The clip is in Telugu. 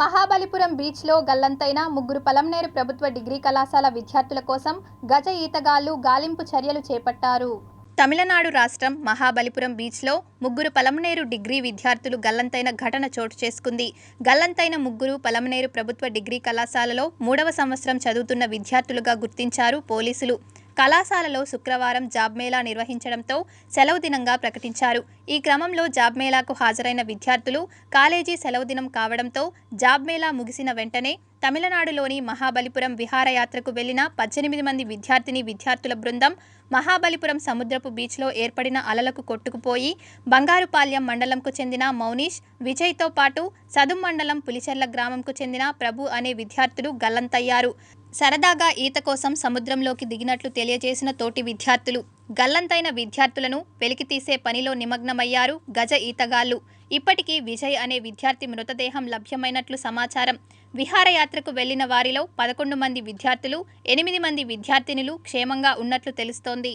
మహాబలిపురం బీచ్లో గల్లంతైన ముగ్గురు పలంనేరు ప్రభుత్వ డిగ్రీ కళాశాల విద్యార్థుల కోసం గజ ఈతగాళ్ళు గాలింపు చర్యలు చేపట్టారు. తమిళనాడు రాష్ట్రం మహాబలిపురం బీచ్లో ముగ్గురు పలమనేరు డిగ్రీ విద్యార్థులు గల్లంతైన ఘటన చోటు చేసుకుంది. గల్లంతైన ముగ్గురు పలమనేరు ప్రభుత్వ డిగ్రీ కళాశాలలో మూడవ సంవత్సరం చదువుతున్న విద్యార్థులుగా గుర్తించారు పోలీసులు. కళాశాలలో శుక్రవారం జాబ్ మేళా నిర్వహించడంతో సెలవు దినంగా ప్రకటించారు. ఈ క్రమంలో జాబ్ మేళాకు హాజరైన విద్యార్థులు కాలేజీ సెలవు దినం కావడంతో జాబ్ మేళా ముగిసిన వెంటనే తమిళనాడులోని మహాబలిపురం విహారయాత్రకు వెళ్ళిన పద్దెనిమిది మంది విద్యార్థిని విద్యార్థుల బృందం మహాబలిపురం సముద్రపు బీచ్లో ఏర్పడిన అలలకు కొట్టుకుపోయి బంగారుపాల్యం మండలంకు చెందిన మౌనీష్ విజయ్తో పాటు సదుం మండలం పులిచెర్ల గ్రామంకు చెందిన ప్రభు అనే విద్యార్థులు గల్లంతయ్యారు. సరదాగా ఈత కోసం సముద్రంలోకి దిగినట్లు తెలియజేసిన తోటి విద్యార్థులు గల్లంతైన విద్యార్థులను వెలికితీసే పనిలో నిమగ్నమయ్యారు గజ ఈతగాళ్ళు. ఇప్పటికీ విజయ్ అనే విద్యార్థి మృతదేహం లభ్యమైనట్లు సమాచారం. విహారయాత్రకు వెళ్ళిన వారిలో పదకొండు మంది విద్యార్థులు ఎనిమిది మంది విద్యార్థినులు క్షేమంగా ఉన్నట్లు తెలుస్తోంది.